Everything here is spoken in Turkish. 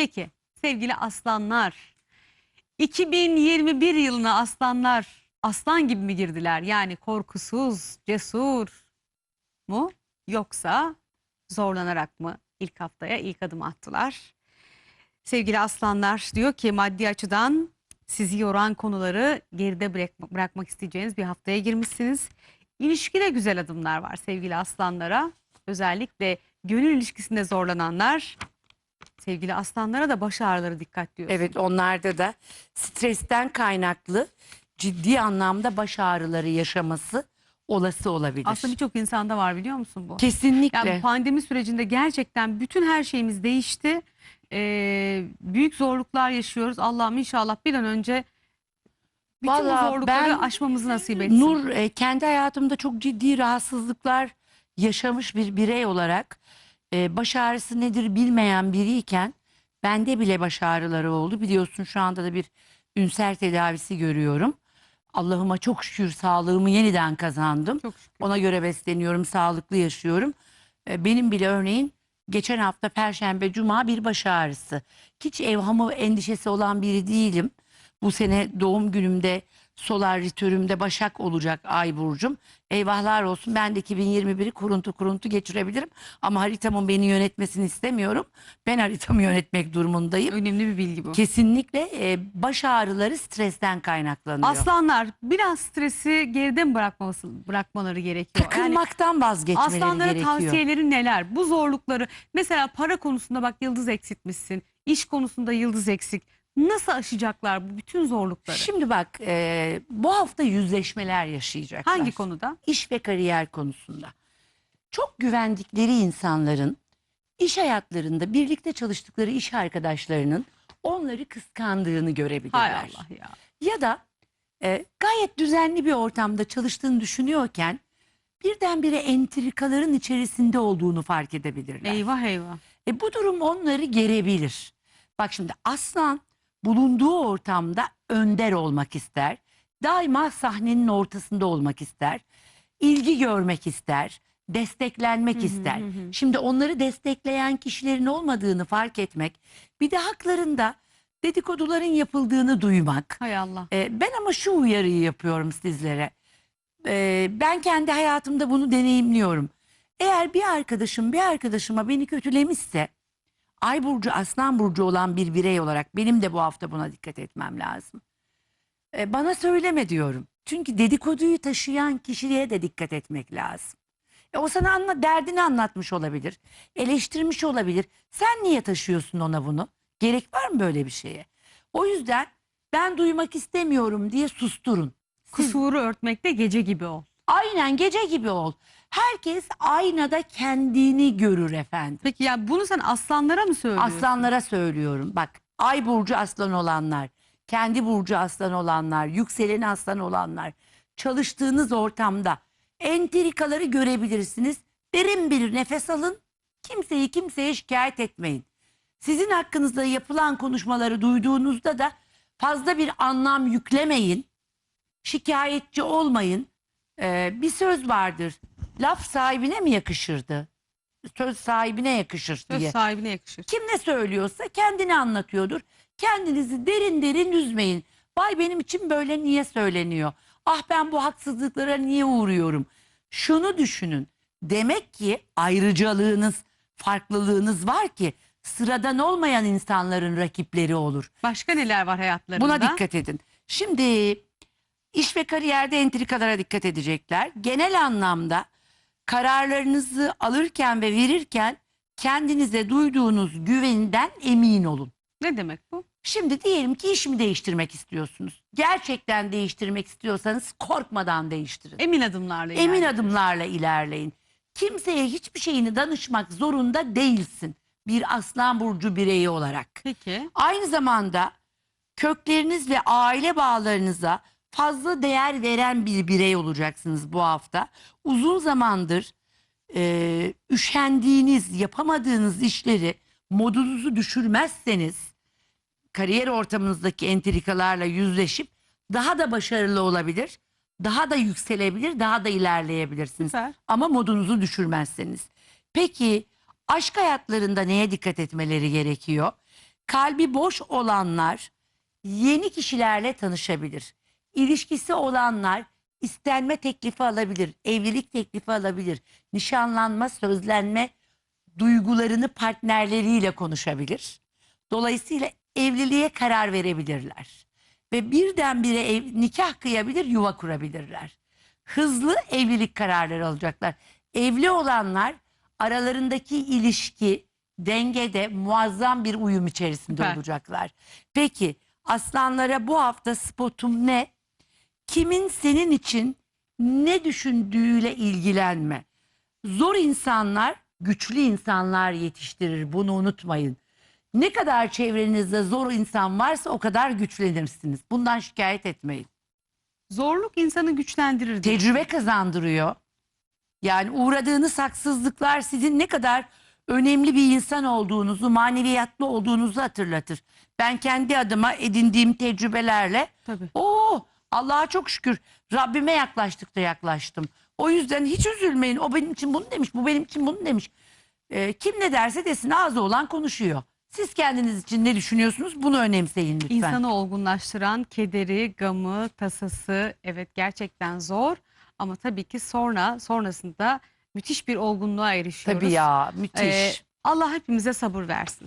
Peki sevgili aslanlar 2021 yılına aslanlar aslan gibi mi girdiler? Yani korkusuz, cesur mu yoksa zorlanarak mı ilk haftaya ilk adım attılar? Sevgili aslanlar diyor ki maddi açıdan sizi yoran konuları geride bırak- bırakmak isteyeceğiniz bir haftaya girmişsiniz. İlişkide güzel adımlar var sevgili aslanlara. Özellikle gönül ilişkisinde zorlananlar sevgili aslanlara da baş ağrıları dikkat diyorsun. Evet onlarda da stresten kaynaklı ciddi anlamda baş ağrıları yaşaması olası olabilir. Aslında birçok insanda var biliyor musun bu? Kesinlikle. Yani pandemi sürecinde gerçekten bütün her şeyimiz değişti. Ee, büyük zorluklar yaşıyoruz. Allah'ım inşallah bir an önce bütün bu Vallahi zorlukları ben- aşmamızı nasip etsin. Nur e, kendi hayatımda çok ciddi rahatsızlıklar yaşamış bir birey olarak e, baş ağrısı nedir bilmeyen biriyken bende bile baş ağrıları oldu. Biliyorsun şu anda da bir ünser tedavisi görüyorum. Allah'ıma çok şükür sağlığımı yeniden kazandım. Çok şükür. Ona göre besleniyorum, sağlıklı yaşıyorum. E, Benim bile örneğin geçen hafta Perşembe, Cuma bir baş ağrısı. Hiç evhamı endişesi olan biri değilim. Bu sene doğum günümde solar ritörümde Başak olacak Ay burcum. Eyvahlar olsun ben de 2021'i kuruntu kuruntu geçirebilirim. Ama haritamın beni yönetmesini istemiyorum. Ben haritamı yönetmek durumundayım. Önemli bir bilgi bu. Kesinlikle e, baş ağrıları stresten kaynaklanıyor. Aslanlar biraz stresi geride mi bırakması, bırakmaları gerekiyor? Yani Takılmaktan vazgeçmeleri aslanlara gerekiyor. tavsiyeleri neler? Bu zorlukları mesela para konusunda bak yıldız eksiltmişsin. İş konusunda yıldız eksik. Nasıl aşacaklar bu bütün zorlukları? Şimdi bak e, bu hafta yüzleşmeler yaşayacaklar. Hangi konuda? İş ve kariyer konusunda. Çok güvendikleri insanların iş hayatlarında birlikte çalıştıkları iş arkadaşlarının onları kıskandığını görebilirler. Hay Allah ya. Ya da e, gayet düzenli bir ortamda çalıştığını düşünüyorken birdenbire entrikaların içerisinde olduğunu fark edebilirler. Eyvah eyvah. E bu durum onları gerebilir. Bak şimdi aslan bulunduğu ortamda önder olmak ister. Daima sahnenin ortasında olmak ister. İlgi görmek ister. Desteklenmek Hı hı, ister. hı. Şimdi onları destekleyen kişilerin olmadığını fark etmek. Bir de haklarında dedikoduların yapıldığını duymak. Hay Allah. E, ben ama şu uyarıyı yapıyorum sizlere. E, ben kendi hayatımda bunu deneyimliyorum. Eğer bir arkadaşım bir arkadaşıma beni kötülemişse Ay burcu Aslan burcu olan bir birey olarak benim de bu hafta buna dikkat etmem lazım. E, bana söyleme diyorum. Çünkü dedikoduyu taşıyan kişiye de dikkat etmek lazım. E, o sana anla, derdini anlatmış olabilir. Eleştirmiş olabilir. Sen niye taşıyorsun ona bunu? Gerek var mı böyle bir şeye? O yüzden ben duymak istemiyorum diye susturun. Siz Kusuru örtmekte gece gibi ol. Aynen gece gibi ol. Herkes aynada kendini görür efendim. Peki ya bunu sen aslanlara mı söylüyorsun? Aslanlara söylüyorum. Bak ay burcu aslan olanlar, kendi burcu aslan olanlar, yükseleni aslan olanlar çalıştığınız ortamda entrikaları görebilirsiniz. Derin bir nefes alın. Kimseyi kimseye şikayet etmeyin. Sizin hakkınızda yapılan konuşmaları duyduğunuzda da fazla bir anlam yüklemeyin. Şikayetçi olmayın. Ee, bir söz vardır. Laf sahibine mi yakışırdı? Söz sahibine yakışır Söz diye. sahibine yakışır. Kim ne söylüyorsa kendini anlatıyordur. Kendinizi derin derin üzmeyin. Vay benim için böyle niye söyleniyor? Ah ben bu haksızlıklara niye uğruyorum? Şunu düşünün. Demek ki ayrıcalığınız, farklılığınız var ki sıradan olmayan insanların rakipleri olur. Başka neler var hayatlarında? Buna dikkat edin. Şimdi iş ve kariyerde entrikalara dikkat edecekler. Genel anlamda kararlarınızı alırken ve verirken kendinize duyduğunuz güvenden emin olun. Ne demek bu? Şimdi diyelim ki iş mi değiştirmek istiyorsunuz? Gerçekten değiştirmek istiyorsanız korkmadan değiştirin. Emin adımlarla Emin ilerle. adımlarla ilerleyin. Kimseye hiçbir şeyini danışmak zorunda değilsin. Bir aslan burcu bireyi olarak. Peki. Aynı zamanda kökleriniz ve aile bağlarınıza fazla değer veren bir birey olacaksınız bu hafta. Uzun zamandır e, üşendiğiniz, yapamadığınız işleri modunuzu düşürmezseniz kariyer ortamınızdaki entrikalarla yüzleşip daha da başarılı olabilir, daha da yükselebilir, daha da ilerleyebilirsiniz. Süper. Ama modunuzu düşürmezseniz. Peki aşk hayatlarında neye dikkat etmeleri gerekiyor? kalbi boş olanlar yeni kişilerle tanışabilir. İlişkisi olanlar istenme teklifi alabilir, evlilik teklifi alabilir, nişanlanma, sözlenme duygularını partnerleriyle konuşabilir. Dolayısıyla evliliğe karar verebilirler. Ve birdenbire ev, nikah kıyabilir, yuva kurabilirler. Hızlı evlilik kararları alacaklar. Evli olanlar aralarındaki ilişki dengede muazzam bir uyum içerisinde Süper. olacaklar. Peki aslanlara bu hafta spotum ne? Kimin senin için ne düşündüğüyle ilgilenme. Zor insanlar güçlü insanlar yetiştirir bunu unutmayın. Ne kadar çevrenizde zor insan varsa o kadar güçlenirsiniz. Bundan şikayet etmeyin. Zorluk insanı güçlendirir. Tecrübe kazandırıyor. Yani uğradığınız haksızlıklar sizin ne kadar önemli bir insan olduğunuzu, maneviyatlı olduğunuzu hatırlatır. Ben kendi adıma edindiğim tecrübelerle Tabii. Oo, Allah'a çok şükür Rabbime yaklaştıkça yaklaştım. O yüzden hiç üzülmeyin. O benim için bunu demiş, bu benim için bunu demiş. Ee, kim ne derse desin ağzı olan konuşuyor. Siz kendiniz için ne düşünüyorsunuz bunu önemseyin lütfen. İnsanı olgunlaştıran kederi, gamı, tasası evet gerçekten zor. Ama tabii ki sonra sonrasında müthiş bir olgunluğa erişiyoruz. Tabii ya müthiş. Ee, Allah hepimize sabır versin.